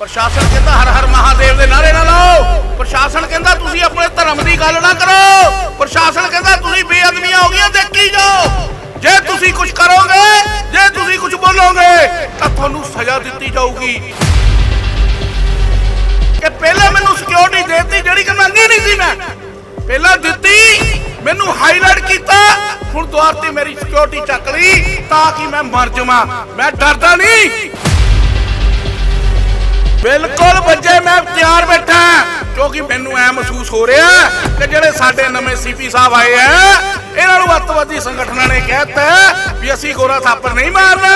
ਪ੍ਰਸ਼ਾਸਨ ਕਹਿੰਦਾ ਹਰ ਹਰ ਮਹਾਦੇਵ ਦੇ ਨਾਰੇ ਨਾ ਲਾਓ। ਪ੍ਰਸ਼ਾਸਨ ਕਹਿੰਦਾ ਤੁਸੀਂ ਆਪਣੇ ਧਰਮ ਦੀ ਗੱਲ ਨਾ ਕਰੋ। ਪ੍ਰਸ਼ਾਸਨ ਕਹਿੰਦਾ ਤੁਸੀਂ ਬੇਅਦਬੀਆਂ ਹੋ ਗਈਆਂ, ਦੇਖੀ ਜਾਓ। ਜੇ ਤੁਸੀਂ ਕੁਝ ਕਰੋਗੇ, ਜੇ ਤੁਸੀਂ ਕੁਝ ਬੋਲੋਗੇ, ਤਾਂ ਤੁਹਾਨੂੰ ਸਜ਼ਾ ਦਿੱਤੀ ਜਾਊਗੀ। ਕਿ ਪਹਿਲਾਂ ਮੈਨੂੰ ਸਿਕਿਉਰਿਟੀ ਦੇਤੀ ਜਿਹੜੀ ਕਿ ਮੰਗੀ ਨਹੀਂ ਸੀ ਮੈਂ, ਪਹਿਲਾਂ ਦਿੱਤੀ, ਮੈਨੂੰ ਹਾਈਲਾਈਟ ਕੀਤਾ, ਹੁਣ ਦੁਆਰ ਤੇ ਮੇਰੀ ਸਿਕਿਉਰਿਟੀ ਚੱਕ ਲਈ ਤਾਂ ਕਿ ਮੈਂ ਮਰ ਜਾਵਾਂ। ਮੈਂ ਡਰਦਾ ਨਹੀਂ। ਬਿਲਕੁਲ ਬੱਜੇ ਮੈਂ ਤਿਆਰ ਬੈਠਾ ਕਿਉਂਕਿ ਮੈਨੂੰ ਐ ਮਹਿਸੂਸ ਹੋ ਰਿਹਾ ਕਿ ਜਿਹੜੇ ਸਾਡੇ ਨਵੇਂ ਸੀਪੀ ਸਾਹਿਬ ਆਏ ਆ, ਇਹਨਾਂ ਨੂੰ ਅੱਤਵਾਦੀ ਸੰਗਠਨਾਂ ਨੇ ਕਹਿਤਾ ਵੀ ਅਸੀਂ ਗੋਰਾ ਥਾਪਰ ਨਹੀਂ ਮਾਰਨਾ।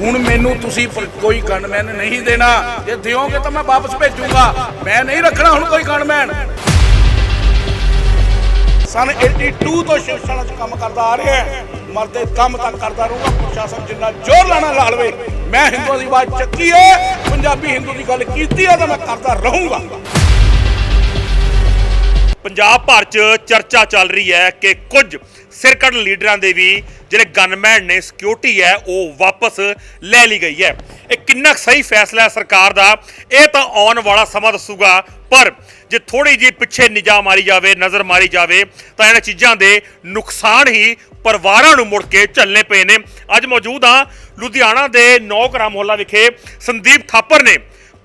ਹੁਣ ਮੈਨੂੰ ਤੁਸੀਂ ਕੋਈ ਗਨਮੈਨ ਨਹੀਂ ਦੇਣਾ। ਜੇ ਦਿਓਗੇ ਤਾਂ ਮੈਂ ਵਾਪਸ ਭੇਜੂਗਾ। ਮੈਂ ਨਹੀਂ ਰੱਖਣਾ ਹੁਣ ਕੋਈ ਗਨਮੈਨ। ਸਨ 82 ਤੋਂ ਸ਼ਿਵ ਸੈਨਾ ਚ ਕੰਮ ਕਰਦਾ ਆ ਰਿਹਾ ਮਰਦੇ ਕੰਮ ਤੱਕ ਕਰਦਾ ਰਹੂੰਗਾ, ਪ੍ਰਸ਼ਾਸਨ ਜਿੰਨਾ ਜ਼ੋਰ ਲਾਣਾ ਲਾ ਲਵੇ, ਮੈਂ ਹਿੰਦੂਆਂ ਦੀ ਆਵਾਜ਼ ਚੱਕੀ ਹੈ ਪੰਜਾਬੀ ਹਿੰਦੂ ਦੀ ਗੱਲ ਕੀਤੀ ਹੈ ਤਾਂ ਮੈਂ ਕਰਦਾ ਰਹੂੰਗਾ। ਪੰਜਾਬ ਭਰ 'ਚ ਚਰਚਾ ਚੱਲ ਰਹੀ ਹੈ ਕਿ ਕੁਝ ਸਿਰਕੱਢ ਲੀਡਰਾਂ ਦੇ ਵੀ ਜਿਹੜੇ ਗਨਮੈਨ ਨੇ ਸਿਕਿਉਰਿਟੀ ਹੈ, ਉਹ ਵਾਪਸ ਲੈ ਲਈ ਗਈ ਹੈ। ਇਹ ਕਿੰਨਾ ਕੁ ਸਹੀ ਫੈਸਲਾ ਹੈ ਸਰਕਾਰ ਦਾ, ਇਹ ਤਾਂ ਆਉਣ ਵਾਲਾ ਸਮਾਂ ਦੱਸੂਗਾ, ਪਰ ਜੇ ਥੋੜੀ ਜਿਹੀ ਪਿੱਛੇ ਨਿਗਾਹ ਮਾਰੀ ਜਾਵੇ, ਨਜ਼ਰ ਮਾਰੀ ਜਾਵੇ, ਤਾਂ ਇਹਨਾਂ ਚੀਜ਼ਾਂ ਦੇ ਨੁਕਸਾਨ ਹੀ ਪਰਿਵਾਰਾਂ ਨੂੰ ਮੁੜ ਕੇ ਝੱਲਣੇ ਪਏ ਨੇ। ਅੱਜ ਮੌਜੂਦ ਹਾਂ ਲੁਧਿਆਣਾ ਦੇ ਨੌਕਰਾ ਮੁਹੱਲਾ ਵਿਖੇ ਸੰਦੀਪ ਥਾਪਰ ਨੇ।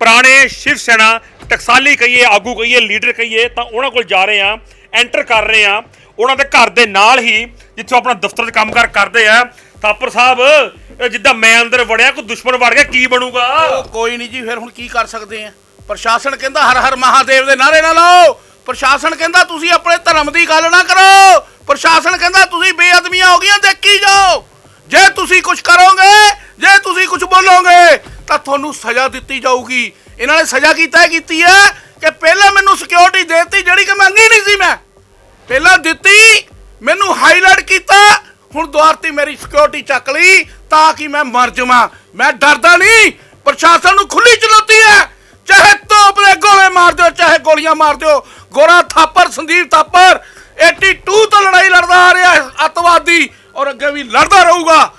ਪੁਰਾਣੇ ਸ਼ਿਵ ਸੈਨਾ, ਟਕਸਾਲੀ ਕਹੀਏ, ਆਗੂ ਕਹੀਏ, ਲੀਡਰ ਕਹੀਏ, ਤਾਂ ਉਹਨਾਂ ਕੋਲ ਜਾ ਰਹੇ ਆ, ਐਂਟਰ ਕਰ ਰਹੇ ਆ। ਉਹਨਾਂ ਦੇ ਘਰ ਦੇ ਨਾਲ ਹੀ ਜਿੱਥੋਂ ਆਪਣਾ ਦਫ਼ਤਰ 'ਚ ਕੰਮਕਾਰ ਕਰਦੇ ਆ, ਥਾਪਰ ਸਾਹਿਬ ਜਿੱਦਾਂ ਮੈਂ ਅੰਦਰ ਵੜਿਆ, ਕੋਈ ਦੁਸ਼ਮਣ ਵੜ ਗਿਆ, ਕੀ ਬਣੂਗਾ? ਉਹ ਕੋਈ ਨਹੀਂ ਜੀ, ਫਿਰ ਹੁਣ ਕੀ ਕਰ ਸਕਦੇ ਆ? ਪ੍ਰਸ਼ਾਸਨ ਕਹਿੰਦਾ ਹਰ ਹਰ ਮਹਾਦੇਵ ਦੇ ਨਾਰੇ ਨਾ ਲਾਓ। ਪ੍ਰਸ਼ਾਸਨ ਕਹਿੰਦਾ ਤੁਸੀਂ ਆਪਣੇ ਧਰਮ ਦੀ ਗੱਲ ਨਾ ਕਰੋ। ਪ੍ਰਸ਼ਾਸਨ ਕਹਿੰਦਾ ਤੁਸੀਂ ਬੇਅਦਬੀਆਂ ਹੋ ਗਈਆਂ, ਦੇਖੀ ਜਾਓ। ਜੇ ਤੁਸੀਂ ਕੁਝ ਕਰੋਗੇ, ਜੇ ਤੁਸੀਂ ਕੁਝ ਬੋਲੋਗੇ, ਤਾਂ ਤੁਹਾਨੂੰ ਸਜ਼ਾ ਦਿੱਤੀ ਜਾਊਗੀ। ਇਹਨਾਂ ਨੇ ਸਜ਼ਾ ਕੀਤਾ ਹੀ ਕੀਤੀ ਹੈ ਕਿ ਪਹਿਲਾਂ ਮੈਨੂੰ ਸਿਕਿਉਰਿਟੀ ਦਿੱਤੀ ਜਿਹੜੀ ਕਿ ਮੰਗੀ ਨਹੀਂ ਸੀ ਮੈਂ। ਪਹਿਲਾਂ ਦਿੱਤੀ, ਮੈਨੂੰ ਹਾਈਲਾਈਟ ਕੀਤਾ, ਹੁਣ ਦੁਆਰਤੀ ਮੇਰੀ ਸਿਕਿਉਰਿਟੀ ਚੱਕ ਲਈ ਤਾਂ ਕਿ ਮੈਂ ਮਰ ਜਾਵਾਂ। ਮੈਂ ਡਰਦਾ ਨਹੀਂ, ਪ੍ਰਸ਼ਾਸਨ ਨੂੰ ਖੁੱਲੀ ਚੁਣੌਤੀ ਹੈ। ਚਾਹੇ ਤੋਪ ਦੇ ਗੋਲੇ ਮਾਰ ਦਿਓ ਚਾਹੇ ਗੋਲੀਆਂ ਮਾਰ ਦਿਓ ਗੋਰਾ ਥਾਪਰ ਸੰਦੀਪ ਥਾਪਰ 82 ਤੋਂ ਲੜਾਈ ਲੜਦਾ ਆ ਰਿਹਾ ਹੈ ਅੱਤਵਾਦੀ ਔਰ ਅੱਗੇ ਵੀ ਲੜਦਾ ਰਹੂਗਾ।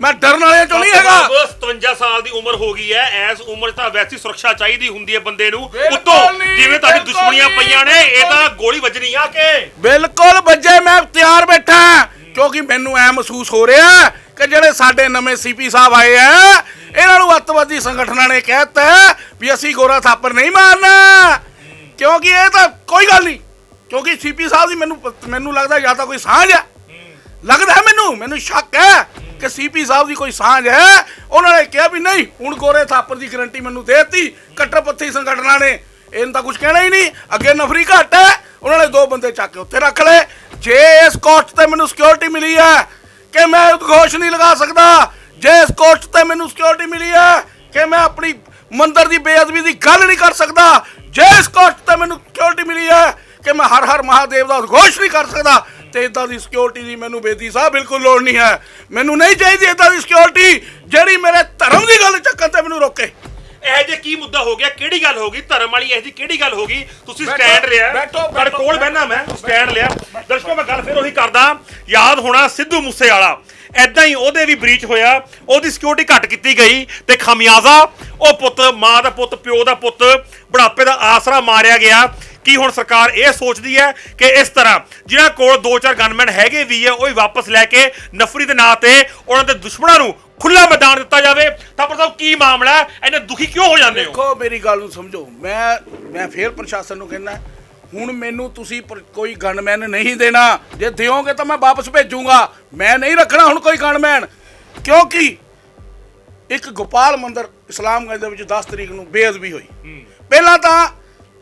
ਮੈਂ ਡਰਨ ਵਾਲਿਆਂ ਚੋਂ ਨਹੀਂ ਹੈਗਾ। ਬਸ 57 ਸਾਲ ਦੀ ਉਮਰ ਹੋ ਗਈ ਹੈ। ਐਸ ਉਮਰ 'ਚ ਤਾਂ ਵੈਸੀ ਸੁਰੱਖਿਆ ਚਾਹੀਦੀ ਹੁੰਦੀ ਹੈ ਬੰਦੇ ਨੂੰ। ਬਿਲਕੁਲ ਉੱਤੋਂ ਨਹੀਂ, ਜਿਵੇਂ ਤੁਹਾਡੀ ਬਿਲਕੁਲ ਦੁਸ਼ਮਣੀਆਂ ਨਹੀਂ, ਪਈਆਂ ਨੇ ਇਹ ਤਾਂ। ਗੋਲੀ ਵੱਜਣੀ ਆ ਕੇ? ਬਿਲਕੁਲ ਬੱਜੇ ਮੈਂ ਤਿਆਰ ਬੈਠਾ। ਕਿਉਂਕਿ ਮੈਨੂੰ ਐ ਮਹਿਸੂਸ ਹੋ ਰਿਹਾ ਕਿ ਜਿਹੜੇ ਸਾਡੇ ਨਵੇਂ ਸੀਪੀ ਸਾਹਿਬ ਆਏ ਆ ਇਹਨਾਂ ਨੂੰ ਅੱਤਵਾਦੀ ਸੰਗਠਨਾਂ ਨੇ ਕਹਿਤਾ ਵੀ ਅਸੀਂ ਗੋਰਾ ਥਾਪਰ ਨਹੀਂ ਮਾਰਨਾ। ਕਿਉਂਕਿ ਇਹ ਤਾਂ ਕੋਈ ਗੱਲ ਨਹੀਂ। ਕਿਉਂਕਿ ਸੀਪੀ ਸਾਹਿਬ ਦੀ ਮੈਨੂੰ ਮੈਨੂੰ ਲੱਗਦਾ ਜਾਂ ਤਾਂ ਕੋਈ ਸਾਂਝ ਹੈ। ਲੱਗਦਾ ਹੈ ਮੈਨੂੰ ਮੈਨੂੰ ਸ਼ੱਕ ਹੈ ਕਿ ਸੀਪੀ ਸਾਹਿਬ ਦੀ ਕੋਈ ਸਾਂਝ ਹੈ। ਉਹਨਾਂ ਨੇ ਕਿਹਾ ਵੀ ਨਹੀਂ, ਹੁਣ ਗੋਰੇ ਥਾਪਰ ਦੀ ਗਰੰਟੀ ਮੈਨੂੰ ਦੇਤੀ, ਕੱਟਰਪੱਥੀ ਸੰਗਠਨਾਂ ਨੇ। ਇਹਨਾਂ ਤਾਂ ਕੁਝ ਕਹਿਣਾ ਹੀ ਨਹੀਂ। ਅੱਗੇ ਨਫਰੀ ਘੱਟ ਹੈ। ਉਹਨਾਂ ਨੇ ਦੋ ਬੰਦੇ ਚੱਕ ਕੇ ਉੱਥੇ ਰੱਖ ਲਏ। ਜੇ ਇਸ ਕੋਸਟ ਤੇ ਮੈਨੂੰ ਸਿਕਿਉਰਿਟੀ ਮਿਲੀ ਹੈ, ਕਿ ਮੈਂ ਉਦਘੋਸ਼ ਨਹੀਂ ਲਗਾ ਸਕਦਾ ਜੇ ਇਸ ਕੋਸਟ ਤੇ ਮੈਨੂੰ ਸਿਕਿਉਰਿਟੀ ਮਿਲੀ ਹੈ ਕਿ ਮੈਂ ਆਪਣੀ ਮੰਦਰ ਦੀ ਬੇਅਦਬੀ ਦੀ ਗੱਲ ਨਹੀਂ ਕਰ ਸਕਦਾ। ਜੇ ਇਸ ਕੋਸਟ ਤੇ ਮੈਨੂੰ ਸਿਕਿਉਰਿਟੀ ਮਿਲੀ ਹੈ ਕਿ ਮੈਂ ਹਰ ਹਰ ਮਹਾਦੇਵ ਦਾ ਉਦਘੋਸ਼ ਨਹੀਂ ਕਰ ਸਕਦਾ। ਤੇ ਇਦਾਂ ਦੀ ਸਿਕਿਉਰਿਟੀ ਦੀ ਮੈਨੂੰ ਬੇਦੀ ਸਾਹਿਬ ਬਿਲਕੁਲ ਲੋੜ ਨਹੀਂ ਹੈ। ਮੈਨੂੰ ਨਹੀਂ ਚਾਹੀਦੀ ਇਦਾਂ ਦੀ ਸਿਕਿਉਰਿਟੀ ਜਿਹੜੀ ਮੇਰੇ ਧਰਮ ਦੀ ਗੱਲ ਚੱਕਣ ਤੇ ਮੈਨੂੰ ਰੋਕੇ। ਇਹ ਜੇ ਕੀ ਮੁੱਦਾ ਹੋ ਗਿਆ? ਕਿਹੜੀ ਗੱਲ ਹੋ ਗਈ? ਧਰਮ ਵਾਲੀ ਇਹ ਜੀ ਕਿਹੜੀ ਗੱਲ ਹੋ ਗਈ? ਤੁਸੀਂ ਸਟੈਂਡ ਲਿਆ ਬੈਠੋ, ਕੋਲ ਬਹਿਣਾ ਮੈਂ। ਸਟੈਂਡ ਲਿਆ ਦਰਸ਼ਕੋ ਮੈਂ ਗੱਲ ਫਿਰ ਉਹੀ ਕਰਦਾ। ਯਾਦ ਹੋਣਾ ਸਿੱਧੂ ਮੂਸੇ ਵਾਲਾ ਐਦਾਂ ਹੀ ਉਹਦੇ ਵੀ ਬ੍ਰੀਚ ਹੋਇਆ, ਉਹਦੀ ਸਿਕਿਉਰਿਟੀ ਘੱਟ ਕੀਤੀ ਗਈ ਤੇ ਖਮਿਆਜ਼ਾ, ਉਹ ਪੁੱਤ, ਮਾਂ ਦਾ ਪੁੱਤ, ਪਿਓ ਦਾ ਪੁੱਤ ਬੁਢਾਪੇ ਦਾ ਆਸਰਾ ਮਾਰਿਆ ਗਿਆ। ਕੀ ਹੁਣ ਸਰਕਾਰ ਇਹ ਸੋਚਦੀ ਹੈ ਕਿ ਇਸ ਤਰ੍ਹਾਂ ਜਿਨ੍ਹਾਂ ਕੋਲ ਦੋ ਚਾਰ ਗਨਮੈਨ ਹੈਗੇ ਵੀ ਹੈ ਉਹ ਹੀ ਵਾਪਸ ਲੈ ਕੇ ਨਫਰੀ ਦੇ ਨਾਂ ਤੇ ਉਹਨਾਂ ਦੇ ਦੁਸ਼ਮਣਾਂ ਨੂੰ ਖੁੱਲਾ ਮੈਦਾਨ ਦਿੱਤਾ ਜਾਵੇ? ਤਾਂ ਪਰ ਸਾਹਿਬ ਕੀ ਮਾਮਲਾ ਹੈ? ਇੰਨੇ ਦੁਖੀ ਕਿਉਂ ਹੋ ਜਾਂਦੇ ਹੋ? ਦੇਖੋ, ਮੇਰੀ ਗੱਲ ਨੂੰ ਸਮਝੋ। ਮੈਂ ਮੈਂ ਫੇਰ ਪ੍ਰਸ਼ਾਸਨ ਨੂੰ ਕਹਿੰਦਾ ਹੁਣ ਮੈਨੂੰ ਤੁਸੀਂ ਪਰ- ਕੋਈ ਗਨਮੈਨ ਨਹੀਂ ਦੇਣਾ। ਜੇ ਦਿਓਗੇ ਤਾਂ ਮੈਂ ਵਾਪਸ ਭੇਜੂਗਾ। ਮੈਂ ਨਹੀਂ ਰੱਖਣਾ ਹੁਣ ਕੋਈ ਗਨਮੈਨ ਕਿਉਂਕਿ ਇੱਕ ਗੋਪਾਲ ਮੰਦਰ ਇਸਲਾਮਗੰਜ ਦੇ ਵਿੱਚ 10 ਤਰੀਕ ਨੂੰ ਬੇਅਦਬੀ ਹੋਈ। ਪਹਿਲਾਂ ਤਾਂ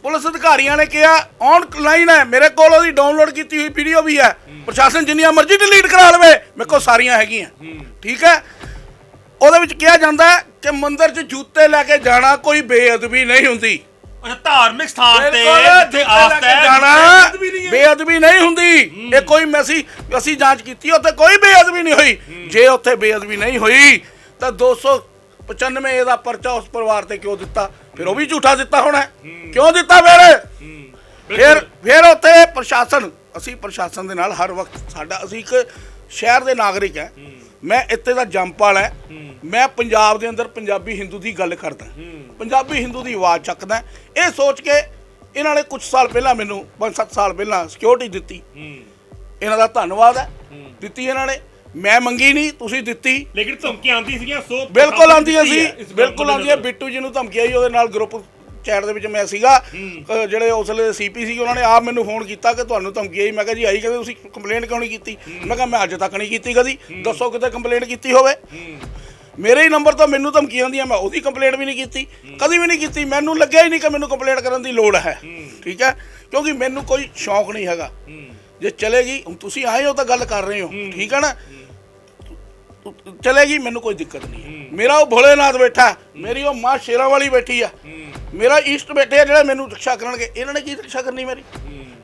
ਪੁਲਿਸ ਅਧਿਕਾਰੀਆਂ ਨੇ ਕਿਹਾ ਆਨਲਾਈਨ ਹੈ। ਮੇਰੇ ਕੋਲ ਉਹਦੀ ਡਾਊਨਲੋਡ ਕੀਤੀ ਹੋਈ ਵੀਡੀਓ ਵੀ ਹੈ। ਪ੍ਰਸ਼ਾਸਨ ਜਿੰਨੀਆਂ ਮਰਜ਼ੀ ਡਿਲੀਟ ਕਰਾ ਲਵੇ। ਮੇਰੇ ਕੋਲ ਸਾਰੀਆਂ ਹੈਗੀਆਂ। ਠੀਕ ਹੈ? ਉਹਦੇ ਵਿੱਚ ਕਿਹਾ ਜਾਂਦਾ ਹੈ ਕਿ ਮੰਦਿਰ 'ਚ ਜੂਤੇ ਲੈ ਕੇ ਜਾਣਾ ਕੋਈ ਬੇਅਦਬੀ ਨਹੀਂ ਹੁੰਦੀ। ਅੱਛਾ ਧਾਰਮਿਕ ਸਥਾਨ ਤੇ ਆਸਤ ਹੈ ਜਾਣਾ ਬੇਅਦਬੀ ਨਹੀਂ ਹੁੰਦੀ। ਇਹ ਕੋਈ ਮੈਸੀ ਅਸੀਂ ਜਾਂਚ ਕੀਤੀ ਉੱਥੇ ਕੋਈ ਬੇਅਦਬੀ ਨਹੀਂ ਹੋਈ। ਜੇ ਉੱਥੇ ਬੇਅਦਬੀ ਨਹੀਂ ਹੋਈ ਤਾਂ 295 ਇਹਦਾ ਪਰਚਾ ਉਸ ਪਰਿਵਾਰ ਤੇ ਕਿਉਂ ਦਿੱਤਾ? ਫਿਰ ਉਹ ਵੀ ਝੂਠਾ ਦਿੱਤਾ ਹੋਣਾ। ਕਿਉਂ ਦਿੱਤਾ ਫਿਰ? ਫਿਰ ਫਿਰ ਉੱਥੇ ਪ੍ਰਸ਼ਾਸਨ ਅਸੀਂ ਪ੍ਰਸ਼ਾਸਨ ਦੇ ਨਾਲ ਹਰ ਵਕਤ ਸਾਡਾ ਅਸੀਂ ਇੱਕ ਸ਼ਹਿਰ ਦੇ ਨਾਗਰਿਕ ਹੈ। ਮੈਂ ਇੱਥੇ ਦਾ ਜੰਪਾਲ ਹੈ। ਮੈਂ ਪੰਜਾਬ ਦੇ ਅੰਦਰ ਪੰਜਾਬੀ ਹਿੰਦੂ ਦੀ ਗੱਲ ਕਰਦਾ। ਪੰਜਾਬੀ ਹਿੰਦੂ ਦੀ ਆਵਾਜ਼ ਚੱਕਦਾ। ਇਹ ਸੋਚ ਕੇ ਇਹਨਾਂ ਨੇ ਕੁਝ ਸਾਲ ਪਹਿਲਾਂ ਮੈਨੂੰ 5-7 ਸਾਲ ਪਹਿਲਾਂ ਸਿਕਿਉਰਿਟੀ ਦਿੱਤੀ। ਇਹਨਾਂ ਦਾ ਧੰਨਵਾਦ ਹੈ। ਦਿੱਤੀ ਇਹਨਾਂ ਨੇ। ਮੈਂ ਮੰਗੀ ਨਹੀਂ ਤੁਸੀਂ ਦਿੱਤੀ। ਲੇਕਿਨ ਧਮਕੀਆਂ ਆਉਂਦੀ ਸੀਗੀਆਂ ਸੋ ਬਿਲਕੁਲ ਆਉਂਦੀਆਂ ਸੀ। ਬਿਲਕੁਲ ਆਉਂਦੀਆਂ। ਬਿੱਟੂ ਜੀ ਨੂੰ ਧਮਕੀ ਆਈ ਉਹਦੇ ਨਾਲ ਗਰੁੱਪ ਚੈਟ ਦੇ ਵਿੱਚ ਮੈਂ ਸੀਗਾ। ਅ, ਜਿਹੜੇ ਉਸ ਵੇਲੇ ਸੀਪੀ ਸੀ ਉਹਨਾਂ ਨੇ ਆਪ ਮੈਨੂੰ ਫੋਨ ਕੀਤਾ ਕਿ ਤੁਹਾਨੂੰ ਧਮਕੀ ਆਈ। ਮੈਂ ਕਿਹਾ ਜੀ ਆਈ ਕਹਿੰਦੇ ਤੁਸੀਂ ਕੰਪਲੇਂਟ ਕਿਉਂ ਨਹੀਂ ਕੀਤੀ? ਮੈਂ ਕਿਹਾ ਮੈਂ ਅੱਜ ਤੱਕ ਨਹੀਂ ਕੀਤੀ ਕਦੀ। ਦੱਸੋ ਕਿਤੇ ਕੰਪਲੇਂਟ ਕੀਤੀ ਹੋਵੇ। ਮੇਰੇ ਹੀ ਨੰਬਰ ਤੋਂ ਮੈਨੂੰ ਧਮਕੀਆਂ ਆਉਂਦੀਆਂ ਮੈਂ ਉਹਦੀ ਕੰਪਲੇਂਟ ਵੀ ਨਹੀਂ ਕੀਤੀ। ਕਦੀ ਵੀ ਨਹੀਂ ਕੀਤੀ। ਮੈਨੂੰ ਲੱਗਿਆ ਹੀ ਨਹੀਂ ਕਿ ਮੈਨੂੰ ਕੰਪਲੇਂਟ ਕਰਨ ਦੀ ਲੋੜ ਹੈ। ਠੀਕ ਹੈ? ਕਿਉਂਕਿ ਮੈਨੂੰ ਕੋਈ ਸ਼ੌਂਕ ਨਹੀਂ ਹੈਗਾ। ਜੇ ਚਲੇਗੀ ਹੁਣ ਤੁਸੀਂ ਆਏ ਹੋ ਤਾਂ ਗੱਲ ਕਰ ਰਹੇ ਹੋ। ਠੀਕ ਹੈ ਨਾ? ਚਲੇਗੀ ਮੈਨੂੰ ਕੋਈ ਦਿੱਕਤ ਨਹੀਂ ਹੈ। ਮੇਰਾ ਉਹ ਭੋਲੇਨਾਥ ਬੈਠਾ। ਮੇਰੀ ਉਹ ਮਾਂ ਸ਼ੇਰਾਂ ਵਾਲੀ ਬੈਠੀ ਆ। ਮੇਰਾ ਈਸਟ ਬੈਠੇ ਆ ਜਿਹੜਾ ਮੈਨੂੰ ਰਿਕਸ਼ਾ ਕਰਨਗੇ। ਇਹਨਾਂ ਨੇ ਕੀ ਰਿਕਸ਼ਾ ਕਰਨੀ ਮੇਰੀ?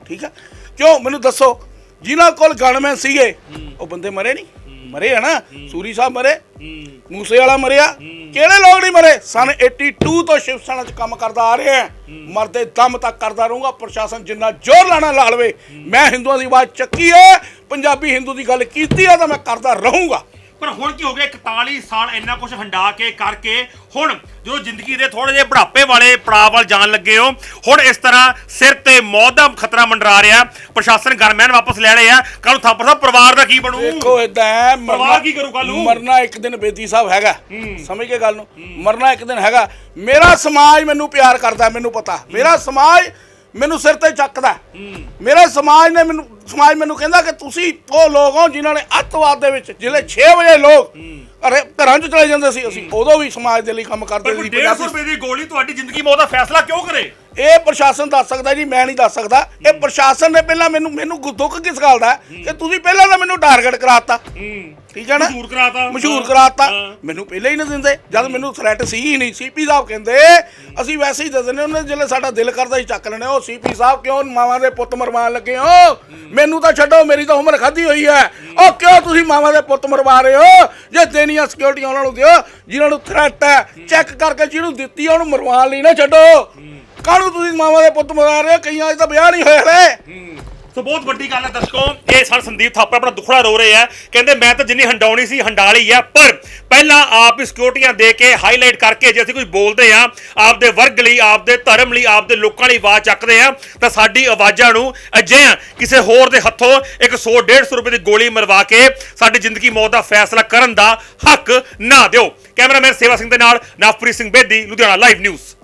ਠੀਕ ਆ? ਕਿਉਂ? ਮੈਨੂੰ ਦੱਸੋ। ਜਿਨ੍ਹਾਂ ਕੋਲ ਗਨਮੈਨ ਸੀਗੇ, ਉਹ ਬੰਦੇ ਮਰੇ ਨਹੀਂ? ਮਰੇ ਆ ਨਾ? ਸੂਰੀ ਸਾਹਿਬ ਮਰੇ? ਮੂਸੇ ਵਾਲਾ ਮਰਿਆ? ਕਿਹੜੇ ਲੋਕ ਨਹੀਂ ਮਰੇ? ਸਨ 82 ਤੋਂ ਸ਼ਿਵ ਸੈਨਾ 'ਚ ਕੰਮ ਕਰਦਾ ਆ ਰਿਹਾ ਮਰਦੇ ਦਮ ਤੱਕ ਕਰਦਾ ਰਹੂੰਗਾ। ਪ੍ਰਸ਼ਾਸਨ ਜਿੰਨਾ ਜ਼ੋਰ ਲਾਣਾ ਲਾ ਲਵੇ ਮੈਂ ਹਿੰਦੂਆਂ ਦੀ ਆਵਾਜ਼ ਚੱਕੀ ਹੈ। ਪੰਜਾਬੀ ਹਿੰਦੂ ਦੀ ਗੱਲ ਕੀਤੀ ਆ ਤਾਂ ਮੈਂ ਕਰਦਾ ਰਹੂੰਗਾ। ਪਰ ਹੁਣ ਕੀ ਹੋ ਗਿਆ? 41 ਸਾਲ ਇੰਨਾ ਕੁਝ ਹੰਡਾ ਕੇ ਕਰਕੇ ਹੁਣ ਜਦੋਂ ਜ਼ਿੰਦਗੀ ਦੇ ਥੋੜੇ ਜਿਹੇ ਬੁਢਾਪੇ ਵਾਲੇ ਪੜਾਅ ਵੱਲ ਜਾਣ ਲੱਗੇ ਹੋ ਹੁਣ ਇਸ ਤਰ੍ਹਾਂ ਸਿਰ ਤੇ ਮੌਤ ਦਾ ਖਤਰਾ ਮੰਡਰਾ ਰਿਹਾ। ਪ੍ਰਸ਼ਾਸਨ ਗਨਮੈਨ ਵਾਪਸ ਲੈ ਰਹੇ ਆ। ਕੱਲ ਨੂੰ ਥਾਪਰ ਸਾਹਿਬ ਪਰਿਵਾਰ ਦਾ ਕੀ ਬਣੂ? ਦੇਖੋ ਇਦਾਂ ਪਰਵਾਹ ਕੀ ਕਰੂ ਕੱਲ੍ਹ ਨੂੰ? ਮਰਨਾ ਇੱਕ ਦਿਨ ਬੇਦੀ ਸਾਹਿਬ ਹੈਗਾ। ਸਮਝ ਕੇ ਗੱਲ ਨੂੰ? ਮਰਨਾ ਇੱਕ ਦਿਨ ਹੈਗਾ। ਮੇਰਾ ਸਮਾਜ ਮੈਨੂੰ ਪਿਆਰ ਕਰਦਾ ਮੈਨੂੰ ਪਤਾ। ਮੇਰਾ ਸਮਾਜ ਮੈਨੂੰ ਸਿਰ ਤੇ ਚੱਕਦਾ ਮੇਰਾ ਸਮਾਜ ਨੇ ਮੈਨੂੰ ਸਮਾਜ ਮੈਨੂੰ ਕਹਿੰਦਾ ਕਿ ਤੁਸੀਂ ਉਹ ਲੋਕ ਹੋ ਜਿਨ੍ਹਾਂ ਨੇ ਅੱਤਵਾਦ ਦੇ ਵਿੱਚ ਜਿਹੜੇ 6 ਵਜੇ ਲੋਕ ਘਰੇ ਘਰਾਂ 'ਚ ਚਲੇ ਜਾਂਦੇ ਸੀ ਅਸੀਂ। ਉਦੋਂ ਵੀ ਸਮਾਜ ਦੇ ਲਈ ਕੰਮ ਕਰਦੇ ਸੀ 150 ਰੁਪਏ ਦੀ ਗੋਲੀ ਤੁਹਾਡੀ ਜ਼ਿੰਦਗੀ ਮੌਤ ਦਾ ਫੈਸਲਾ ਕਿਉਂ ਕਰੇ? ਇਹ ਪ੍ਰਸ਼ਾਸਨ ਦੱਸ ਸਕਦਾ ਜੀ ਮੈਂ ਨਹੀਂ ਦੱਸ ਸਕਦਾ। ਇਹ ਪ੍ਰਸ਼ਾਸਨ ਨੇ ਪਹਿਲਾਂ ਮੈਨੂੰ ਮੈਨੂੰ ਗੁ- ਦੁੱਖ ਕਿਸ ਗੱਲ ਦਾ ਹੈ? ਕਿ ਤੁਸੀਂ ਪਹਿਲਾਂ ਤਾਂ ਮੈਨੂੰ ਟਾਰਗੇਟ ਕਰਾਤਾ। ਠੀਕ ਹੈ ਨਾ? ਮਸ਼ਹੂਰ ਕਰਾਤਾ। ਮਸ਼ਹੂਰ ਹਾਂ, ਕਰਾਤਾ। ਹਾਂ। ਮੈਨੂੰ ਪਹਿਲਾਂ ਹੀ ਨਾ ਦਿੰਦੇ। ਜਦ ਮੈਨੂੰ ਥ੍ਰੈਟ ਸੀ ਹੀ ਨਹੀਂ। ਸੀਪੀ ਸਾਹਿਬ ਕਹਿੰਦੇ ਅਸੀਂ ਵੈਸੇ ਹੀ ਦੱਸਦੇ ਨੇ ਉਹਨੇ ਜਿਹੜੇ ਸਾਡਾ ਦਿਲ ਕਰਦਾ ਹੀ ਚੱਕ ਲੈਣੇ ਉਹ ਸੀਪੀ ਸਾਹਿਬ ਕਿਉਂ ਮਾਵਾਂ ਦੇ ਪੁੱਤ ਮਰਵਾਉਣ ਲੱਗੇ ਹੋ? ਮੈਨੂੰ ਤਾਂ ਛੱਡੋ ਮੇਰੀ ਤਾਂ ਉਮਰ ਖਾਧੀ ਹੋਈ ਹੈ। ਉਹ ਕਿਉਂ ਤੁਸੀਂ ਮਾਵਾਂ ਦੇ ਪੁੱਤ ਮਰਵਾ ਰਹੇ ਹੋ? ਜੇ ਦੇਣੀਆਂ ਸਿਕਿਉਰਿਟੀ ਉਹਨਾਂ ਨੂੰ ਦਿਓ ਜਿਨ੍ਹਾਂ ਨੂੰ ਥ੍ਰੈਟ ਹੈ ਚੈੱਕ ਕਰਕੇ ਜਿਹਨੂੰ ਦਿੱਤੀ ਆ ਉਹਨੂੰ ਮਰਵਾਉਣ ਲਈ ਨਾ ਛੱਡੋ। ਕਾਹਨੂੰ ਤੁਸੀਂ ਮਾਵਾਂ ਦੇ ਪੁੱਤ ਮਾਰ ਰਹੇ ਹੋ? ਕਈਆਂ ਦੇ ਤਾਂ ਵਿਆਹ ਨਹੀਂ ਹੋਇਆ ਹਲੇ। ਸੋ ਬਹੁਤ ਵੱਡੀ ਗੱਲ ਹੈ ਦਰਸ਼ਕੋ, ਇਹ ਸਰ ਸੰਦੀਪ ਥਾਪਰ ਆਪਣਾ ਦੁਖੜਾ ਰੋ ਰਹੇ ਆ ਕਹਿੰਦੇ ਮੈਂ ਤਾਂ ਜਿੰਨੀ ਹੰਡਾਉਣੀ ਸੀ ਹੰਡਾ ਲਈ ਆ ਪਰ ਪਹਿਲਾਂ ਆਪ ਹੀ ਸਿਕਿਉਰਟੀਆਂ ਦੇ ਕੇ ਹਾਈਲਾਈਟ ਕਰਕੇ ਜੇ ਅਸੀਂ ਕੁਝ ਬੋਲਦੇ ਆ ਆਪਦੇ ਵਰਗ ਲਈ, ਆਪਦੇ ਧਰਮ ਲਈ, ਆਪਦੇ ਲੋਕਾਂ ਲਈ ਆਵਾਜ਼ ਚੱਕਦੇ ਆ ਤਾਂ ਸਾਡੀ ਆਵਾਜ਼ਾਂ ਨੂੰ ਅਜਿਹਾ ਕਿਸੇ ਹੋਰ ਦੇ ਹੱਥੋਂ ਇੱਕ 100 150 ਰੁਪਏ ਦੀ ਗੋਲੀ ਮਰਵਾ ਕੇ ਸਾਡੀ ਜ਼ਿੰਦਗੀ ਮੌਤ ਦਾ ਫੈਸਲਾ ਕਰਨ ਦਾ ਹੱਕ ਨਾ ਦਿਓ। ਕੈਮਰਾਮੈਨ ਸੇਵਾ ਸਿੰਘ ਦੇ ਨਾਲ ਨਵਪ੍ਰੀਤ ਸਿੰਘ ਬੇਦੀ, ਲੁਧਿਆਣਾ ਲਾਈਵ ਨਿਊਜ਼